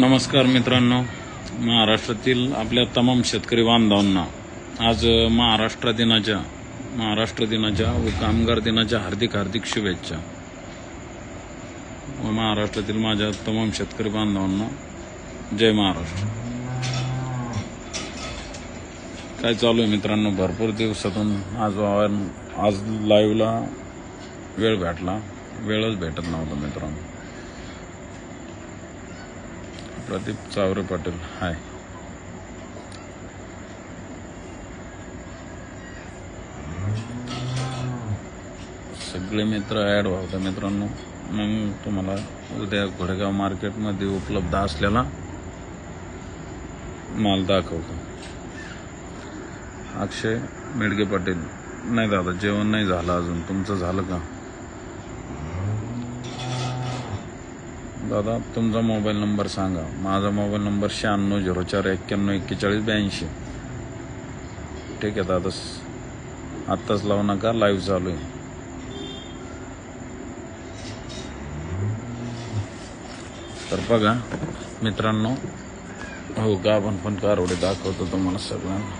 नमस्कार मित्रांनो. महाराष्ट्रातील आपल्या तमाम शेतकरी बांधवांना आज महाराष्ट्र दिनाच्या महाराष्ट्र दिनाच्या व कामगार दिनाच्या हार्दिक हार्दिक शुभेच्छा. व महाराष्ट्रातील माझ्या तमाम शेतकरी बांधवांना जय महाराष्ट्र. काय चालू आहे मित्रांनो? भरपूर दिवसातून आज आज लाईव्हला वेळ भेटला. वेळच भेटत नव्हता मित्रांनो. प्रदीप चावरे पाटील हाय. सगळे मित्र ॲड व्हावता मित्रांनो मग तुम्हाला उद्या घोडेगाव मार्केटमध्ये उपलब्ध असलेला माल दाखवतो. अक्षय मेडगे पाटील नाही दादा जेवण नाही झालं अजून. तुमचं झालं का? दादा तुमचा मोबाईल नंबर सांगा. माझा मोबाईल नंबर शहाण्णव झिरो चार एक्क्याण्णव एक्केचाळीस ब्याऐंशी. ठीक आहे दादा. आत्ताच लावू नका लाईव्ह चालू आहे. तर बघा मित्रांनो हो गाभण पण कारवडे दाखवतो तुम्हाला सगळ्यांना.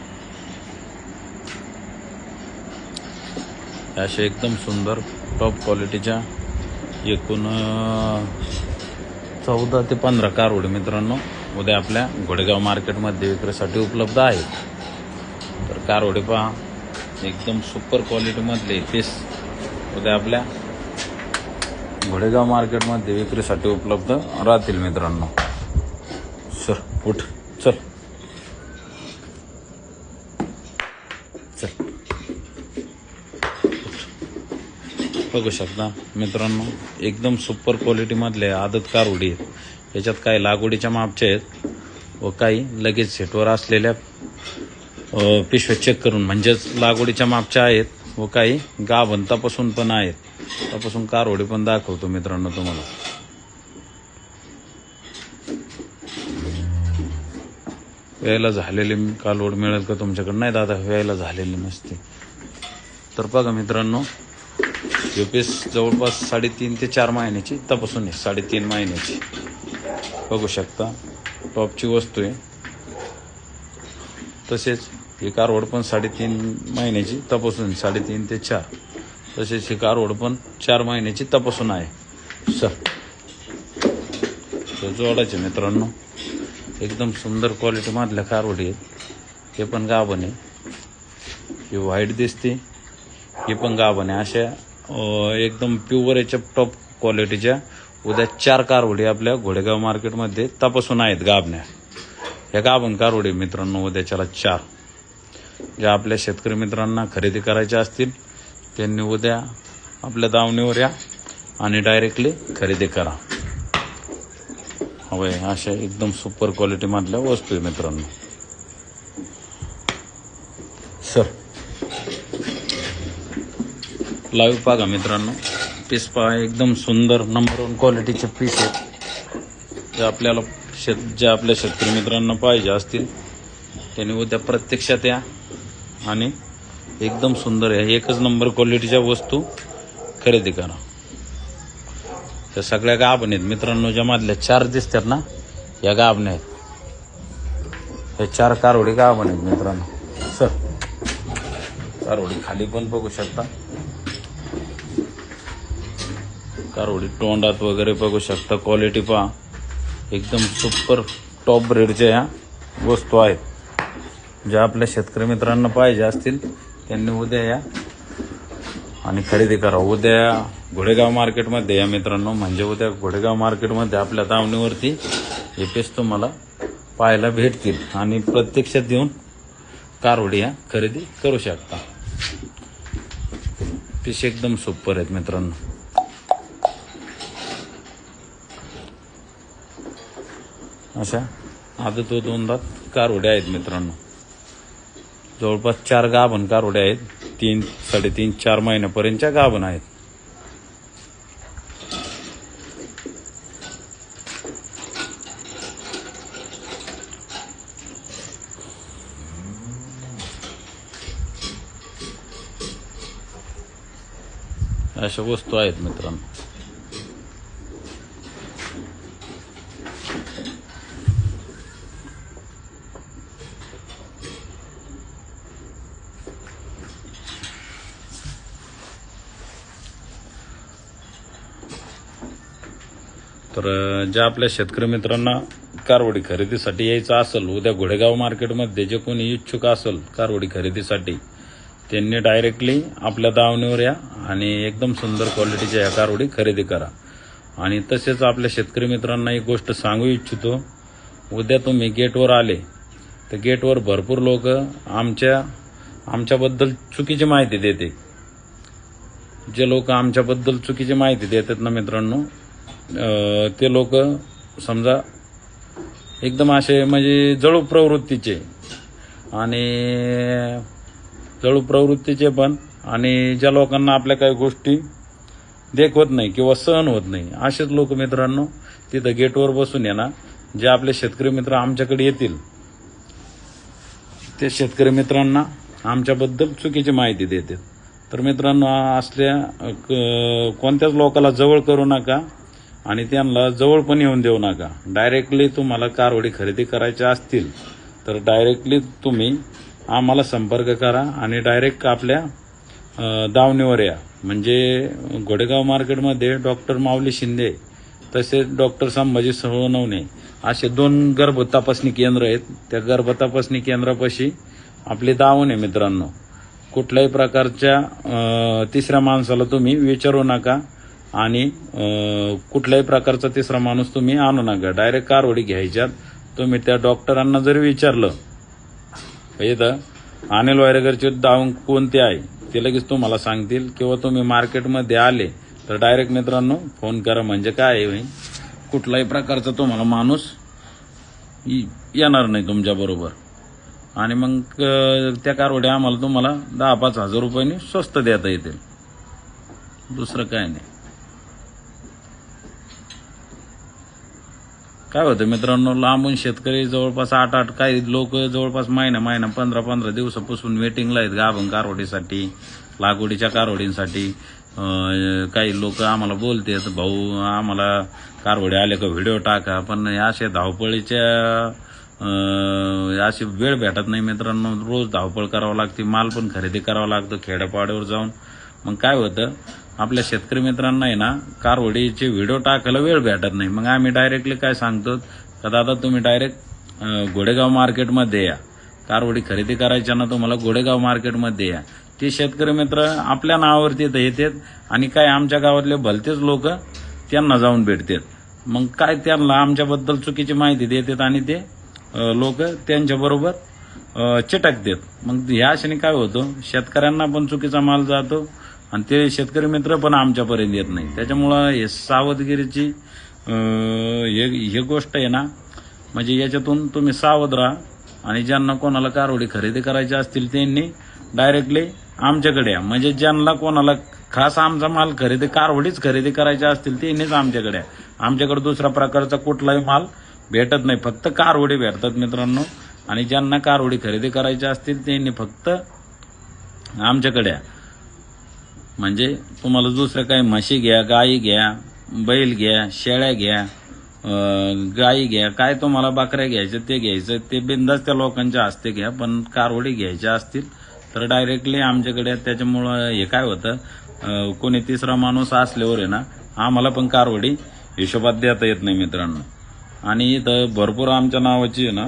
अशा एकदम सुंदर टॉप क्वालिटीच्या एकूण चौदा ते पंधरा कारवडे मित्रांनो उद्या आपल्या घोडेगाव मार्केटमध्ये विक्रीसाठी उपलब्ध आहेत. तर कारवडे पहा एकदम सुपर क्वालिटीमधले पीस उद्या आपल्या घोडेगाव मार्केटमध्ये विक्रीसाठी उपलब्ध राहतील मित्रांनो. सर उठ चल. बघू शकता. मित्रांनो एकदम सुपर क्वालिटीमधले आदत कारवडी आहेत. याच्यात काही लागवडीच्या मापचे आहेत व काही लगेच सेटवर असलेल्या पिशव्या चेक करून म्हणजेच लागवडीच्या मापच्या आहेत व काही गाभण तपासून पण आहेत. तपासून कारवडी पण दाखवतो मित्रांनो तुम्हाला. वेळेला झालेली कालवड मिळेल का तुमच्याकडे? नाही दादा वेळेला झालेली नसते. तर बघा मित्रांनो युपीएस जवळपास साडेतीन ते चार महिन्याची तपासून आहे साडेतीन महिन्याची. बघू शकता. टॉपची वस्तू आहे. तसेच ही कारवड पण साडेतीन महिन्याची तपासून साडेतीन ते चार. तसेच ही कारवड पण चार महिन्याची तपासून आहे. सर जोडायचे मित्रांनो. एकदम सुंदर क्वालिटी मधल्या कारवडी आहेत. हे पण गाभण आहे. ही व्हाईट दिसते. ही पण गाभण आहे. अशा एकदम प्युअर याच्या टॉप क्वालिटीच्या उद्या चार कारवडी आपल्या घोडेगाव मार्केटमध्ये तपासून आहेत गाबण्या. या गाभण कारवडी मित्रांनो उद्याच्याला चार. ज्या आपल्या शेतकरी मित्रांना खरेदी करायच्या असतील त्यांनी उद्या आपल्या दावणीवर या आणि डायरेक्टली खरेदी करा. हवय अशा एकदम सुपर क्वालिटीमधल्या वस्तू आहे मित्रांनो. सर लाईव्ह बघा मित्रांनो. पीस पहा एकदम सुंदर नंबर वन क्वालिटीचे पीस आहेत. जे आपल्याला शेत जे आपल्या शेतकरी मित्रांना पाहिजे असतील त्यांनी उद्या प्रत्यक्षात या. आणि एकदम सुंदर आहे एकच नंबर क्वालिटीच्या वस्तू खरेदी करा. त्या सगळ्या गाभण आहेत. मित्रांनो ज्या मधल्या चार दिसतात ना या गाभण्या आहेत. हे चार कारवडी गाभण आहेत मित्रांनो. सर कारवडी खाली पण बघू शकता. कारवडी तोंडात वगैरे बघू शकता. क्वालिटी पहा. एकदम सुपर टॉप ब्रेडच्या ह्या वस्तू आहेत. ज्या आपल्या शेतकरी मित्रांना पाहिजे असतील त्यांनी उद्या या. आणि खरेदी करा. उद्या घोडेगाव मार्केटमध्ये या मित्रांनो म्हणजे उद्या घोडेगाव मार्केटमध्ये आपल्या दावणीवरती हे पीस तुम्हाला पाहायला भेटतील. आणि प्रत्यक्षात येऊन कारवडी ह्या खरेदी करू शकता. पिश एकदम सुपर आहेत मित्रांनो. अशा? आता तो दोनदा कारवड्या आहेत मित्रांनो. जवळपास चार गाभण कारवड्या आहेत. तीन साडेतीन चार महिन्यापर्यंतच्या गाभण आहेत. अशा वस्तू आहेत मित्रांनो. ज्या आपल्या शेतकरी मित्रांना कारवडी खरेदीसाठी यायचं असेल उद्या घोडेगाव मार्केटमध्ये जे कोणी इच्छुक असेल कारवडी खरेदीसाठी त्यांनी डायरेक्टली आपल्या दावणीवर या आणि एकदम सुंदर क्वालिटीच्या ह्या कारवडी खरेदी करा. आणि तसेच आपल्या शेतकरी मित्रांना एक गोष्ट सांगू इच्छितो उद्या तुम्ही गेटवर आले तर गेटवर भरपूर लोक आमच्या आमच्याबद्दल चुकीची माहिती देते. जे लोक आमच्याबद्दल चुकीची माहिती देतात ना मित्रांनो ते लोक समजा एकदम असे म्हणजे जळू प्रवृत्तीचे. आणि जळू प्रवृत्तीचे पण. आणि ज्या लोकांना आपल्या काही गोष्टी देखवत नाही किंवा सहन होत नाही असेच लोक मित्रांनो तिथं गेटवर बसून येणार जे आपले शेतकरी मित्र आमच्याकडे येतील ते शेतकरी मित्रांना आमच्याबद्दल चुकीची माहिती देतात तर मित्रांनो असल्या क- कोणत्याच लोकाला जवळ करू नका. आणि त्यांना जवळ पण येऊन देऊ नका. डायरेक्टली तुम्हाला कारवडी खरेदी करायच्या असतील तर डायरेक्टली तुम्ही आम्हाला संपर्क करा आणि डायरेक्ट आपल्या दावणीवर या. म्हणजे घोडेगाव मार्केटमध्ये डॉक्टर माऊली शिंदे तसेच डॉक्टर संभाजी सोनवणे असे दोन गर्भ तपासणी केंद्र आहेत. त्या गर्भ तपासणी केंद्रापाशी आपली दावण आहे मित्रांनो. कुठल्याही प्रकारच्या तिसऱ्या माणसाला तुम्ही विचारू नका. आणि कुठल्याही प्रकारचा तिसरा माणूस तुम्ही आणू नका. डायरेक्ट कारवडी घ्यायच्यात तुम्ही त्या डॉक्टरांना जरी विचारलं इथं अनिल वायरगरचे दावण कोणते आहे ते लगेच तुम्हाला सांगतील. किंवा तुम्ही मार्केटमध्ये आले तर डायरेक्ट मित्रांनो फोन करा म्हणजे काय आहे होईल कुठलाही प्रकारचा तुम्हाला माणूस येणार नाही तुमच्याबरोबर आणि मग त्या कारवड्या आम्हाला तुम्हाला दहा पाच हजार रुपयांनी स्वस्त देता येतील. दुसरं काय नाही. काय होतं मित्रांनो लांबून शेतकरी जवळपास आठ आठ काही लोक जवळपास महिना महिना पंधरा पंधरा दिवसापासून वेटिंगला आहेत गाभण कारवडीसाठी लागवडीच्या कारवडींसाठी. काही लोक आम्हाला बोलतात भाऊ आम्हाला कारवडे आले का व्हिडिओ टाका. पण अशा धावपळीच्या अशी वेळ भेटत नाही मित्रांनो. रोज धावपळ करावं लागते माल पण खरेदी करावा लागतो खेड्यापाड्यावर जाऊन. मग काय होतं आपल्या शेतकरी मित्रांना आहे ना कारवडीचे व्हिडिओ टाकायला वेळ भेटत नाही. मग आम्ही डायरेक्टली काय सांगतो का दादा तुम्ही डायरेक्ट घोडेगाव मार्केटमध्ये या. कारवडी खरेदी करायच्या ना तुम्हाला घोडेगाव मार्केटमध्ये या. ते शेतकरी मित्र आपल्या नावावरती तर येतात आणि काय आमच्या गावातले भलतेच लोक त्यांना जाऊन भेटतात. मग काय त्यांना आमच्याबद्दल चुकीची माहिती देतात आणि ते लोक त्यांच्याबरोबर चिटकतात. मग ह्या क्षणी काय होतं शेतकऱ्यांना पण चुकीचा माल जातो आणि ते शेतकरी मित्र पण आमच्यापर्यंत येत नाही त्याच्यामुळं हे सावधगिरीची हे हे गोष्ट आहे ना म्हणजे याच्यातून तुम्ही सावध राहा आणि ज्यांना कोणाला कारवडी खरेदी करायची असतील त्यांनी डायरेक्टली आमच्याकडे या. म्हणजे ज्यांना कोणाला खास आमचा माल खरेदी कारवडीच खरेदी करायच्या असतील त्यांनीच आमच्याकडे आमच्याकडे दुसरा प्रकारचा कुठलाही माल भेटत नाही. फक्त कारवडी भेटतात मित्रांनो. आणि ज्यांना कारवडी खरेदी करायची असतील त्यांनी फक्त आमच्याकडे म्हणजे तुम्हाला दुसरं काही म्हशी घ्या गाई घ्या बैल घ्या शेळ्या घ्या गाई घ्या काय तुम्हाला बकऱ्या घ्यायच्या ते घ्यायचं ते बिंदास त्या लोकांच्या हस्ते घ्या पण कारवडी घ्यायच्या असतील तर डायरेक्टली आमच्याकडे त्याच्यामुळं हे काय होतं कोणी तिसरा माणूस असल्यावर आहे ना आम्हाला पण कारवडी हिशोबात देता येत नाही मित्रांनो. आणि इथं भरपूर आमच्या नावाची आहे ना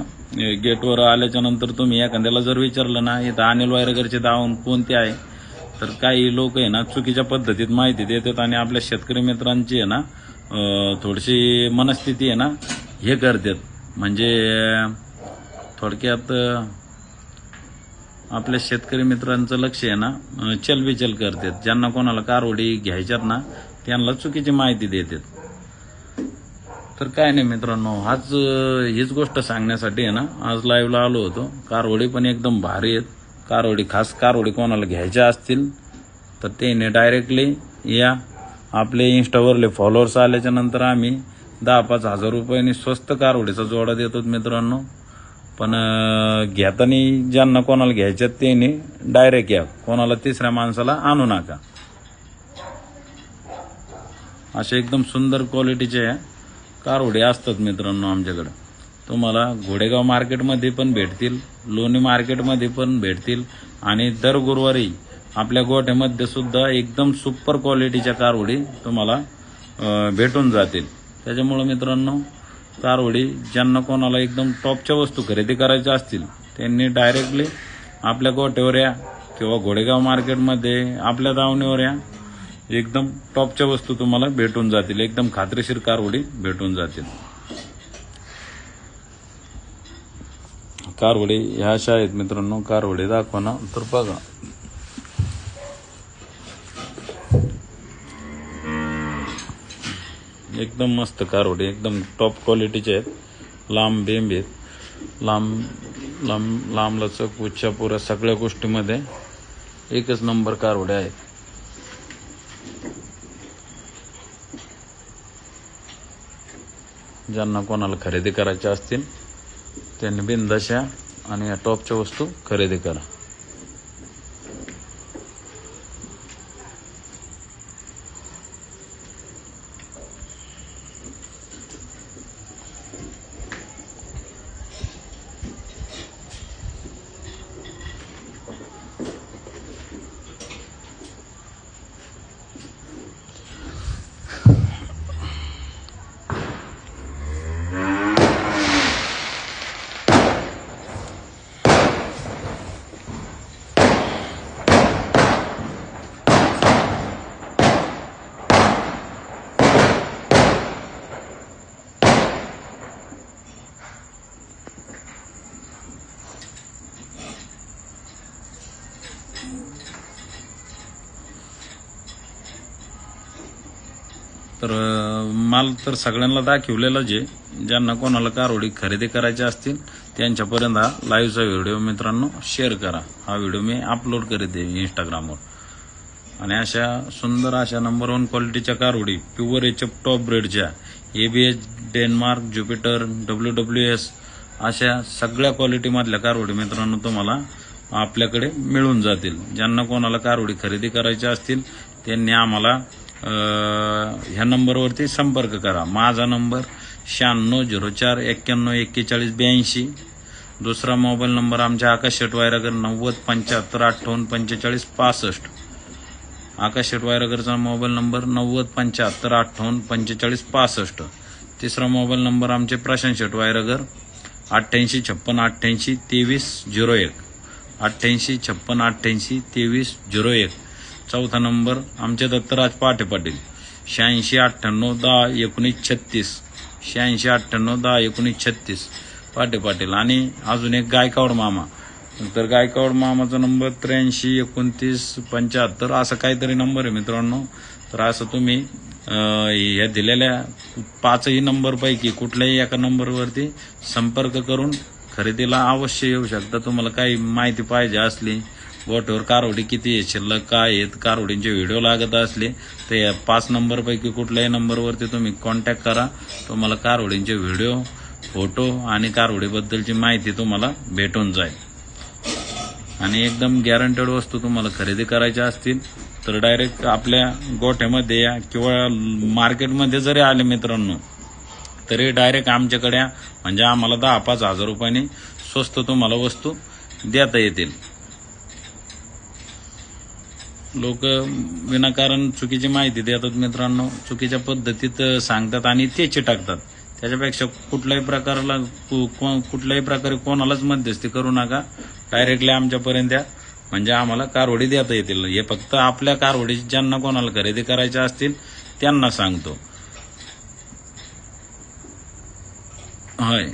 गेटवर आल्याच्यानंतर तुम्ही एखाद्याला जर विचारलं ना इथं अनिल वायरगरचे दावण कोणते आहे तर काही लोक आहे ना चुकीच्या पद्धतीत माहिती देतात आणि आपल्या शेतकरी मित्रांची आहे ना थोडीशी मनस्थिती आहे ना हे करतात. म्हणजे थोडक्यात आपल्या शेतकरी मित्रांचं लक्ष आहे ना चलबिचल करतात. ज्यांना कोणाला कारवडी घ्यायच्यात ना त्यांना चुकीची माहिती देतात. तर काय नाही मित्रांनो हाच हीच गोष्ट सांगण्यासाठी आहे ना आज लाईव्हला आलो होतो. कारवडी पण एकदम भारी आहेत. कारवडी खास कारवडी कोणाला घ्यायच्या असतील तर त्याने डायरेक्टली या आपले इन्स्टावरले फॉलोअर्स आल्याच्यानंतर आम्ही दहा पाच हजार रुपयांनी स्वस्त कारवडीचा जोडा देतो मित्रांनो. पण घेताना ज्यांना कोणाला घ्यायच्यात त्यांनी डायरेक्ट या. कोणाला तिसऱ्या माणसाला आणू नका. असे एकदम सुंदर क्वालिटीचे कारवडी असतात मित्रांनो आमच्याकडं. तुम्हाला घोडेगाव मार्केटमध्ये पण भेटतील लोणी मार्केटमध्ये पण भेटतील आणि दर गुरुवारी आपल्या गोठ्यामध्ये सुद्धा एकदम सुपर क्वालिटीच्या कारवडी तुम्हाला भेटून जातील. त्याच्यामुळं मित्रांनो कारवडी ज्यांना कोणाला एकदम टॉपच्या वस्तू खरेदी करायच्या असतील त्यांनी डायरेक्टली आपल्या गोठ्यावर या किंवा घोडेगाव मार्केटमध्ये आपल्या दावणीवर या. एकदम टॉपच्या वस्तू तुम्हाला भेटून जातील एकदम खात्रीशीर कारवडी भेटून जातील. कारवडी ह्या अशा आहेत मित्रांनो कारवडी दाखवा ना तर बघा. एकदम मस्त कारवडी एकदम टॉप क्वालिटीचे आहेत. लांब बेंब आहेत. लांब लांब लांब लचक उच्चा सगळ्या गोष्टीमध्ये एकच नंबर कारवडे आहेत. ज्यांना कोणाला खरेदी करायच्या असतील त्यांनी बिंदाशा आणि या टॉपच्या वस्तू खरेदी करा. तर माल तर सगळ्यांना दाखवलेला जे ज्यांना कोणाला कारवडी खरेदी करायच्या असतील त्यांच्यापर्यंत हा लाईव्हचा व्हिडिओ मित्रांनो शेअर करा. हा व्हिडिओ मी अपलोड करीत आहे इंस्टाग्रामवर आणि अशा सुंदर अशा नंबर वन क्वालिटीच्या कारवडी pure H top ब्रेडच्या ABH Denmark Jupiter W W S अशा सगळ्या क्वालिटीमधल्या कारवडी मित्रांनो तुम्हाला आपल्याकडे मिळून जातील. ज्यांना कोणाला कारवडी खरेदी करायच्या असतील त्यांनी आम्हाला ह्या नंबरवरती संपर्क करा. माझा नंबर शहाण्णव झिरो चार एक्क्याण्णव एक्केचाळीस ब्याऐंशी. दुसरा मोबाईल नंबर आमच्या आकाश शेटवायरागर नव्वद पंच्याहत्तर अठ्ठावन्न पंचेचाळीस पासष्ट. आकाश शेटवायरागरचा मोबाईल नंबर नव्वद पंच्याहत्तर अठ्ठावन्न पंचेचाळीस पासष्ट. तिसरा मोबाईल नंबर आमचे प्रशांत शेटवायरागर अठ्ठ्याऐंशी छप्पन अठ्ठ्याऐंशी तेवीस झिरो एक. अठ्ठ्याऐंशी छप्पन अठ्ठ्याऐंशी तेवीस झिरो एक. चौथा नंबर आमचे दत्तराज पाटे पाटील. शहाऐंशी अठ्ठ्याण्णव दहा एकोणीस छत्तीस. शहाऐंशी अठ्ठ्याण्णव दहा एकोणीस छत्तीस. पाटे पाटील. आणि अजून एक गायकवाड मामा. तर गायकवाड मामाचा नंबर त्र्याऐंशी एकोणतीस पंच्याहत्तर असा काहीतरी नंबर आहे मित्रांनो. तर असं तुम्ही ह्या दिलेल्या पाचही नंबरपैकी कुठल्याही एका नंबरवरती संपर्क करून खरेदीला अवश्य येऊ शकता. तुम्हाला काही माहिती पाहिजे असली बोटवर कारवडी किती आहे शिल्लक काय आहेत कारवडींचे व्हिडिओ लागत असले तर या पाच नंबरपैकी कुठल्याही नंबरवरती तुम्ही कॉन्टॅक्ट करा. तुम्हाला कारवडींचे व्हिडिओ फोटो आणि कारवडीबद्दलची माहिती तुम्हाला भेटून जाईल. आणि एकदम गॅरंटेड वस्तू तुम्हाला खरेदी करायच्या असतील तर डायरेक्ट आपल्या गोठ्यामध्ये या किंवा मार्केटमध्ये जरी आले मित्रांनो तरी डायरेक्ट आमच्याकडे या. म्हणजे आम्हाला दहा पाच हजार रुपयाने स्वस्त तुम्हाला वस्तू देता येतील. लोक विनाकारण चुकीची माहिती देतात मित्रांनो. चुकीच्या पद्धतीत सांगतात आणि ते चिटाकतात. त्याच्यापेक्षा कुठल्याही प्रकारला कु- को- कुठल्याही प्रकारे कोणालाच मध्यस्थी करू नका. डायरेक्टली आमच्यापर्यंत द्या. म्हणजे आम्हाला कारवडी देता येतील. हे फक्त आपल्या कारवडी ज्यांना कोणाला खरेदी करायच्या असतील त्यांना सांगतो. होय.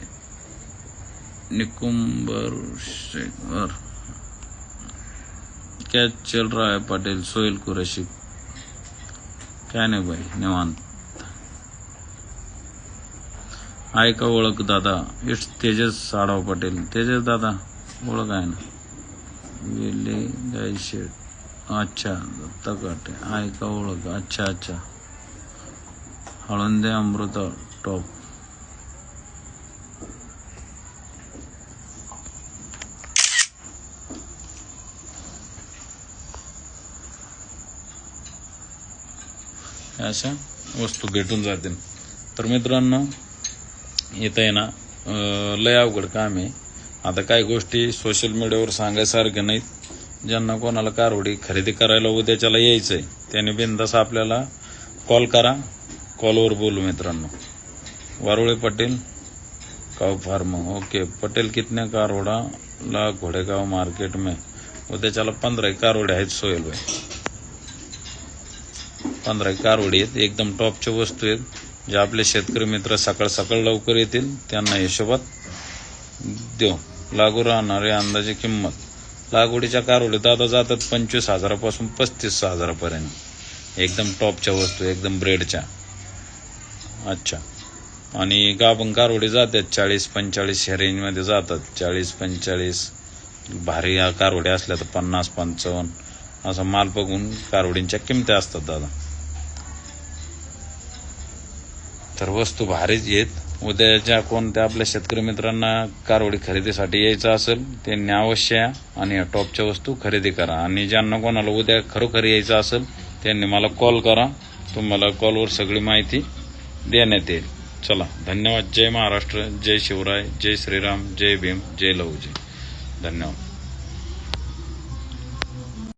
निकुंबर शेखर. कॅच चल रहा है पटेल सोहेल कुरैशी. काय नाही भाई निवांत. आहे का ओळख दादा इट्स तेजस साडाव पटेल. तेजस दादा ओळख आहे ना? वेले गायशेट अच्छा दत्ता काटे आहे का ओळख. अच्छा अच्छा. हळंदे अमृता टॉप अशा वस्तू भेटून जातील. तर मित्रांनो इथं आहे ना लय अवघड काम आहे. आता काही गोष्टी सोशल मीडियावर सांगायसारख्या नाहीत. ज्यांना कोणाला कारवडी खरेदी करायला उद्याच्याला यायचं आहे त्याने बिंदास आपल्याला कॉल करा. कॉलवर बोलू मित्रांनो. वारुळे पटेल काव फार्म. ओके पटेल कितने कारवडा ला घोडेगाव मार्केट में? उद्याच्याला पंधरा कारवडे आहेत सोहेल भाई पंधरा कारवडी आहेत. एकदम टॉपच्या वस्तू आहेत. जे आपले शेतकरी मित्र सकाळ सकाळ लवकर येतील त्यांना हिशोबात देऊ. लागू राहणारी अंदाजे किंमत. लागवडीच्या कारवडी दादा जातात पंचवीस हजारापासून पस्तीस हजारापर्यंत. एकदम टॉपच्या वस्तू एकदम ब्रेडच्या. अच्छा. आणि गाभण कारवडी जातात चाळीस पंचेचाळीस ह्या रेंजमध्ये जातात. चाळीस पंचेचाळीस भारी या कारवड्या असल्या तर पन्नास पंचावन्न असा माल बघून कारवडींच्या किमत्या असतात दादा. तर वस्तू भारीच येत. उद्याच्या कोणत्या आपल्या शेतकरी मित्रांना कारवडी खरेदीसाठी यायचं असेल त्यांनी अवश्य या आणि या टॉपच्या वस्तू खरेदी करा. आणि ज्यांना कोणाला उद्या खरोखर यायचं असेल त्यांनी मला कॉल करा. तुम्हाला कॉलवर सगळी माहिती देण्यात येईल. चला धन्यवाद. जय महाराष्ट्र. जय शिवराय. जय श्रीराम. जय भीम. जय लहूजी. धन्यवाद.